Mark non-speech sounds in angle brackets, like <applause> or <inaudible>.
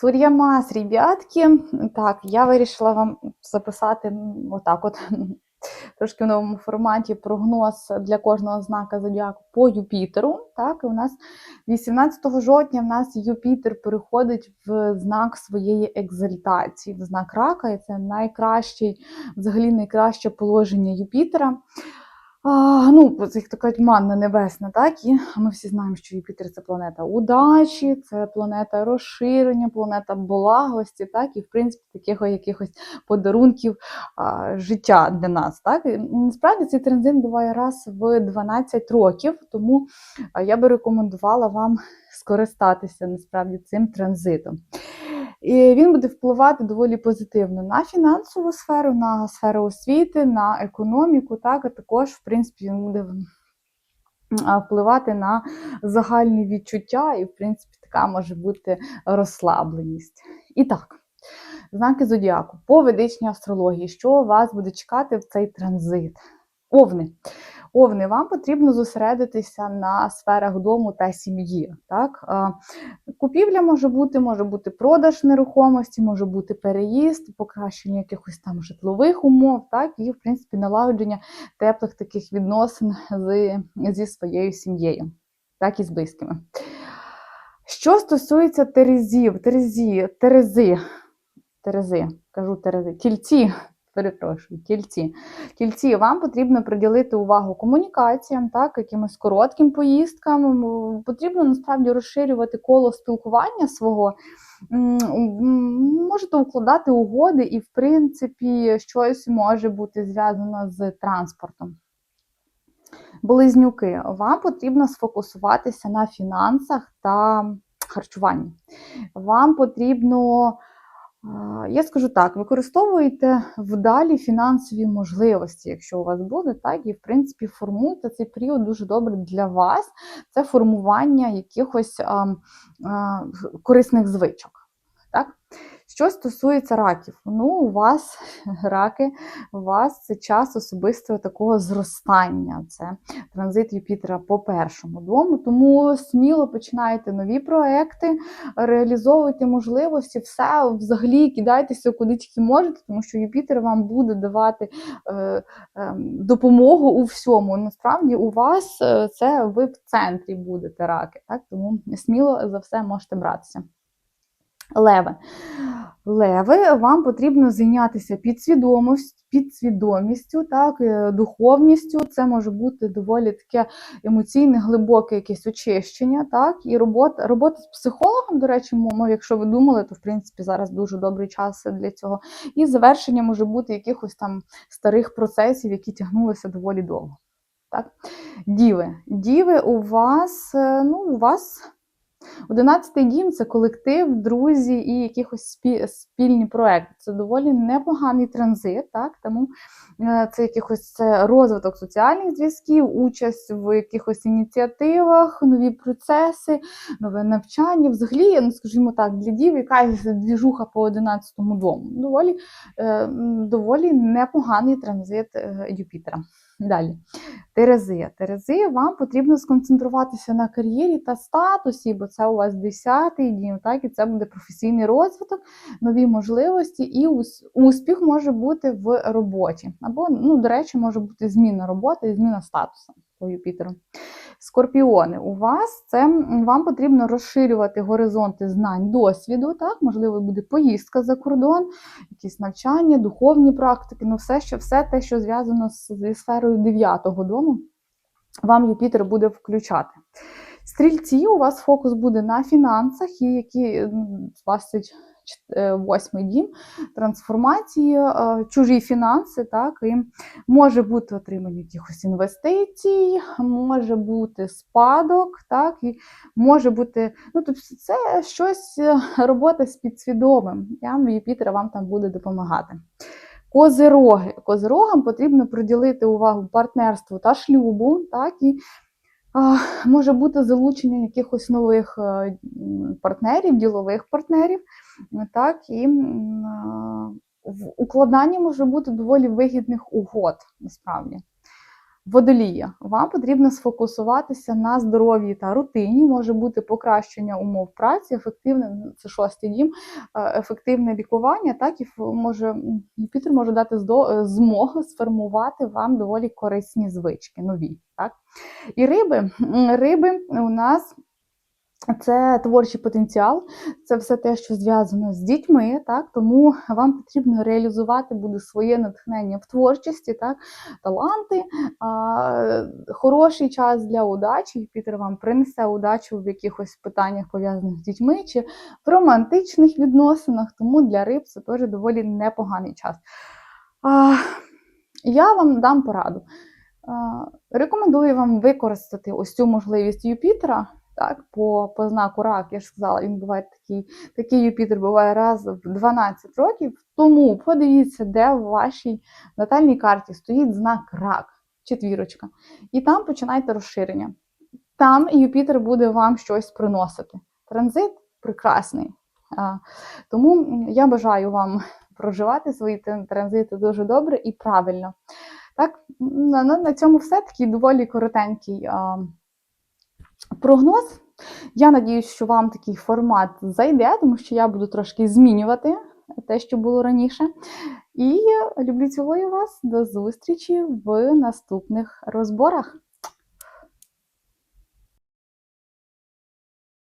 Сур'ямас, ребятки. Так, я вирішила вам записати отак от <laughs> трошки в новому форматі прогноз для кожного знака зодіаку по Юпітеру. Так, і у нас 18 жовтня в нас Юпітер переходить в знак своєї екзальтації, в знак рака, і це найкращий, взагалі найкраще положення Юпітера. А, ну, як то кажуть, манна небесна, так? І ми всі знаємо, що Юпітер це планета удачі, це планета розширення, планета благості, так, і в принципі таких якихось подарунків а, життя для нас. Так? І, насправді цей транзит буває раз в 12 років, тому я би рекомендувала вам скористатися насправді цим транзитом. І він буде впливати доволі позитивно на фінансову сферу, на сферу освіти, на економіку, так, а також, в принципі, він буде впливати на загальні відчуття, і, в принципі, така може бути розслабленість. І так, знаки зодіаку по ведичній астрології, що вас буде чекати в цей транзит? Овни. Овни, вам потрібно зосередитися на сферах дому та сім'ї. Так? Купівля може бути, може бути продаж нерухомості, може бути переїзд, покращення якихось там житлових умов, так? і, в принципі, налагодження теплих таких відносин з, зі своєю сім'єю, так і з близькими. Що стосується терезів, терезі, терези, терези, кажу терези, тільці, перепрошую, тільці. Тільці, вам потрібно приділити увагу комунікаціям, так, якимось коротким поїздкам. Потрібно насправді розширювати коло спілкування свого. Можете укладати угоди, і, в принципі, щось може бути зв'язано з транспортом. Близнюки, вам потрібно сфокусуватися на фінансах та харчуванні. Вам потрібно Я скажу так: використовуйте вдалі фінансові можливості, якщо у вас буде, так і в принципі формуйте цей період дуже добре для вас. Це формування якихось а, а, корисних звичок. Так? Що стосується раків, ну у вас <laughs> раки, у вас це час особистого такого зростання. Це транзит Юпітера по першому дому. Тому сміло починайте нові проекти, реалізовуйте можливості, все взагалі кидайтеся куди тільки можете, тому що Юпітер вам буде давати е, е, допомогу у всьому. Насправді у вас е, це ви в центрі будете раки, так? тому сміло за все можете братися. Леви. Леви, вам потрібно зайнятися підсвідомістю, підсвідомістю, так, е, духовністю. Це може бути доволі таке емоційне, глибоке якесь очищення. Так, і робота, робота з психологом, до речі, мо- якщо ви думали, то в принципі зараз дуже добрий час для цього. І завершення може бути якихось там старих процесів, які тягнулися доволі довго. Так? Діви. Діви у вас, е, ну, у вас. Одинадцятий дім це колектив, друзі і якихось спільні проекти. Це доволі непоганий транзит, так? Тому е, це якихось це розвиток соціальних зв'язків, участь в якихось ініціативах, нові процеси, нове навчання. Взагалі, ну скажімо так, для дів якась двіжуха по 11-му дому. Доволі, е, доволі непоганий транзит е, Юпітера. Далі. Терези. Терезия, вам потрібно сконцентруватися на кар'єрі та статусі, бо це у вас 10-й дім, так, і це буде професійний розвиток, нові можливості, і ус- успіх може бути в роботі. Або, ну, до речі, може бути зміна роботи і зміна статусу по Юпітеру. Скорпіони, у вас це вам потрібно розширювати горизонти знань, досвіду. Так, можливо, буде поїздка за кордон, якісь навчання, духовні практики, ну все, що все те, що зв'язано зі сферою 9-го дому, вам Юпітер буде включати. Стрільці, у вас фокус буде на фінансах, і які м, 28 дім трансформації, е, чужі фінанси, так, і може бути отримання якихось інвестицій, може бути спадок, так, і може бути, ну, тобто це щось е, робота з підсвідомим. Юпітер вам там буде допомагати. Козироги. Козирогам потрібно приділити увагу партнерству та шлюбу, так, і може бути залучення якихось нових е, партнерів, ділових партнерів, е, так, і в укладанні може бути доволі вигідних угод, насправді. Водолія, вам потрібно сфокусуватися на здоров'ї та рутині. Може бути покращення умов праці, ефективне ну, це шостий дім, е, ефективне лікування. Так і може м, Юпітер може дати е, змогу сформувати вам доволі корисні звички, нові. Так? І риби. Риби у нас це творчий потенціал, це все те, що зв'язано з дітьми, так тому вам потрібно реалізувати буде своє натхнення в творчості, так, таланти, а, хороший час для удачі. Юпітер вам принесе удачу в якихось питаннях пов'язаних з дітьми чи в романтичних відносинах, тому для риб це теж доволі непоганий час. А, я вам дам пораду. Рекомендую вам використати ось цю можливість Юпітера. Так, по, по знаку рак, я ж сказала, він буває такий, такий Юпітер буває раз в 12 років. Тому подивіться, де в вашій натальній карті стоїть знак рак, четвірочка. І там починайте розширення. Там Юпітер буде вам щось приносити. Транзит прекрасний. Тому я бажаю вам проживати свої транзити дуже добре і правильно. Так, на, на, цьому все такий доволі коротенький прогноз. Я надіюсь, що вам такий формат зайде, тому що я буду трошки змінювати те, що було раніше. І люблю цілую вас. До зустрічі в наступних розборах.